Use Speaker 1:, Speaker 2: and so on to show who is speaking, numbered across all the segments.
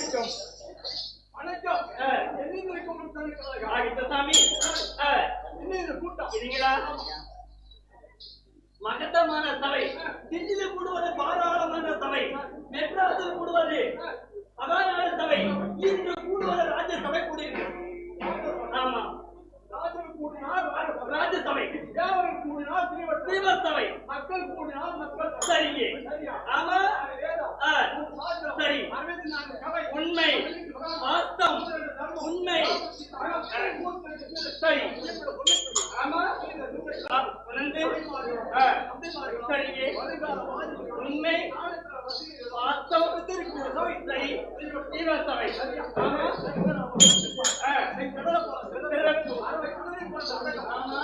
Speaker 1: வணக்கம்.
Speaker 2: வணக்கம்.
Speaker 1: ஆ,
Speaker 2: எண்ணில் இருக்கும் தலைக்கழகம்
Speaker 1: ஆகிட்ட சாமி. ஆ,
Speaker 2: என்ன கூட்டம்?
Speaker 1: இதுங்களா மகத்தமான சபை. தில்லியில் கூடுவது பாராளுமன்ற சபை. மெட்ராஸில் கூடுவது மகாநாடு சபை. இன்று கூடுவது ராஜ்ய சபை கூடியிருக்கு ஆமா.
Speaker 2: ராஜன் கூடினால் ராஜசபை.
Speaker 1: ராஜ்ய சபை
Speaker 2: தேவர்கள் கூடினால் ஸ்ரீவத்
Speaker 1: ஸ்ரீமத் சபை
Speaker 2: மக்கள் கூடினால் மக்கள். சரிங்க ஆமா ஆ, சரி உண்மை வாஸ்தவம் உண்மை. சரி. ஆமா. ஆ, உணர்ந்து ஆ, சரிங்க உண்மை. வாஸ்தவம் சரி. ஜீவசபை ஆமா. ஆ, சிறப்பு. ஆமா.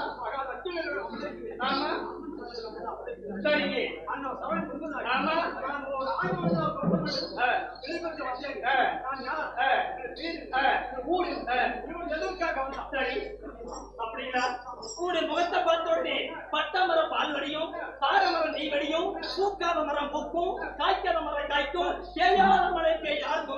Speaker 2: ஆமா. சரிங்க ஆமா ஆ, ஆ, சரி அப்படின்னா கூடு. முகத்தை பார்த்தோடனே பட்ட மரம் பால் வடியும் தார மரம் நெய் வடியும் பூக்காத மரம் பூக்கும் காய்க்காத மரம் காய்க்கும் தேவையான மழைக்கு யார்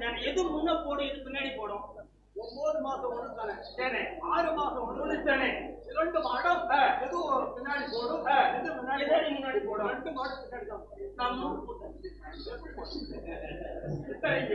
Speaker 2: சேனை எது முன்ன போடும் எது பின்னாடி போடும்.
Speaker 1: ஒன்பது மாசம் ஒண்ணு தானே? ஆறு மாசம் ஒண்ணு
Speaker 2: சேனை
Speaker 1: இரண்டு மாடம். எது பின்னாடி போடும்? எது முன்னாடி
Speaker 2: முன்னாடி போடும்?
Speaker 1: ரெண்டு மாடு பின்னாடி தான்.
Speaker 2: நம்ம சரிங்க.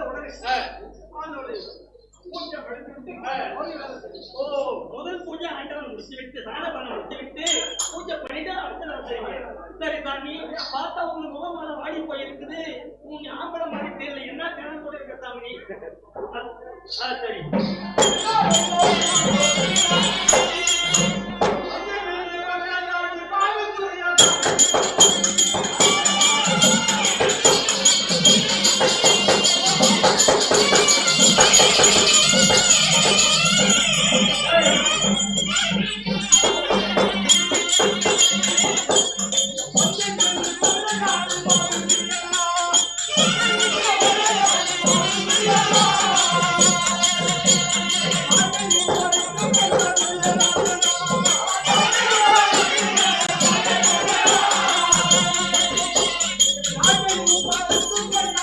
Speaker 1: இழந்த உடனே பூஜை செய்யும்.
Speaker 2: ஓ முதல் பூஜை ஆண்டவன் முடிச்சு விட்டு சாணபானம் முடிச்சு விட்டு பூஜை பண்ணிட்டு அடுத்த நாள் செய்யுங்க சரி சாமி பார்த்தா உங்க முகமால வாடி போயிருக்குது. உங்க ஆம்பளை மாதிரி தெரியல. என்ன தினம் கூட இருக்கா சிந்தாமணி ஆ சரி.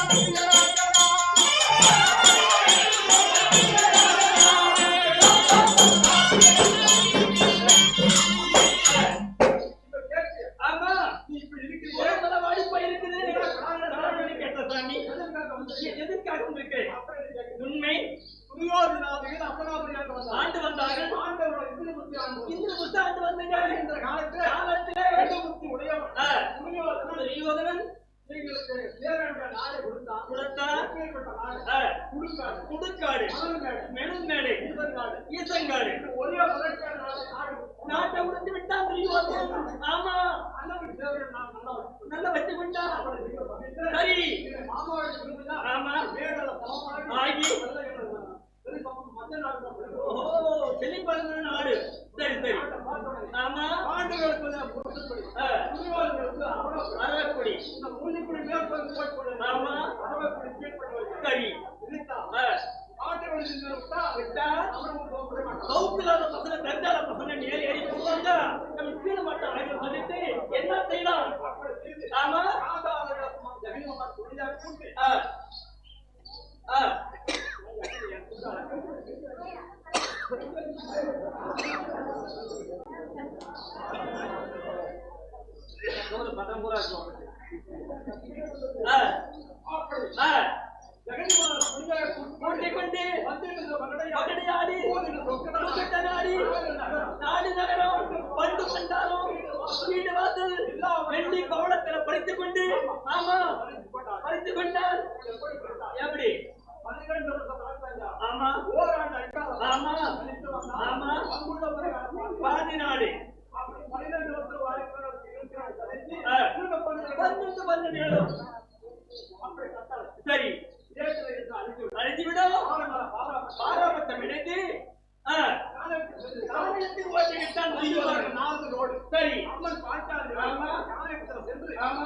Speaker 2: ஆமா குடுக்காடு. மெழுங்காடு ஈசங்காடு நாட்டை உடைத்து துரியோதனன் ஆமா. நல்லா வச்சு கொண்டான் சரி. ஆமா. ஆகி. ஓஹோ செழிப்பழந்த நாடு. சரி சரி. ஆமா. ஆ, அரவக்குடி ஆமா. சரி. ஆ, விட்டா கௌப்பில்லாத பசங்க தந்தால பசங்க கீழே மட்டும். என்ன செய்யலாம்? ஆமா. ஆ, நாடி வெள்ளி கவளத்துல படித்துக் கொண்டு ஆமா படித்துக் கொண்டார். எப்படி? ஆமா. ஆமா. ஆமா. பாதி நாடு ஆ, பன்னெண்டு பன்னெண்டு இடம் சரி அழைத்து விடும் பாராபத்தம் இணைத்து ஆ, காரணத்தில் ஓட்டிவிட்டான் துரியோதனன். சரி ஆமா. ஆமா.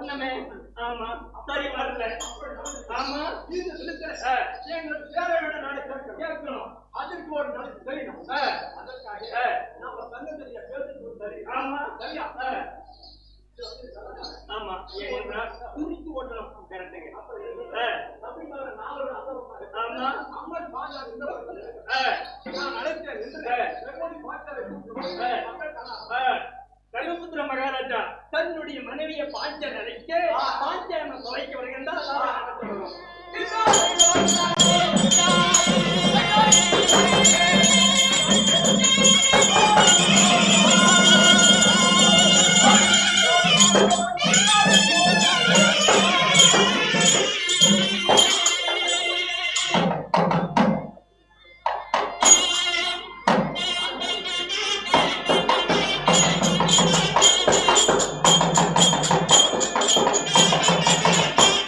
Speaker 2: வரணுமே ஆமா. சரி வரல. ஆமா.
Speaker 1: இது
Speaker 2: ஆ,
Speaker 1: எங்களுக்கு சேர வேண்டிய கேட்க
Speaker 2: கேட்கணும்.
Speaker 1: அதற்கு ஒரு நாள் தெரியணும். அதற்காக நம்ம சங்கத்திலேயே பேசுறது சரி
Speaker 2: ஆமா.
Speaker 1: சரியா?
Speaker 2: ஆமா. ஏன்னா துணிக்கு ஓட்டணும். கரெக்டுங்க
Speaker 1: தமிழ்நாடு அசவமாக
Speaker 2: ஆமா.
Speaker 1: அம்மன் பாஜா நான். எப்படி பார்த்தாரு
Speaker 2: கருப்புத்திர மகாராஜா தன்னுடைய மனைவியை பாஞ்சன் அழைக்க பாஞ்சனை தொலைக்க வருகின்றார்.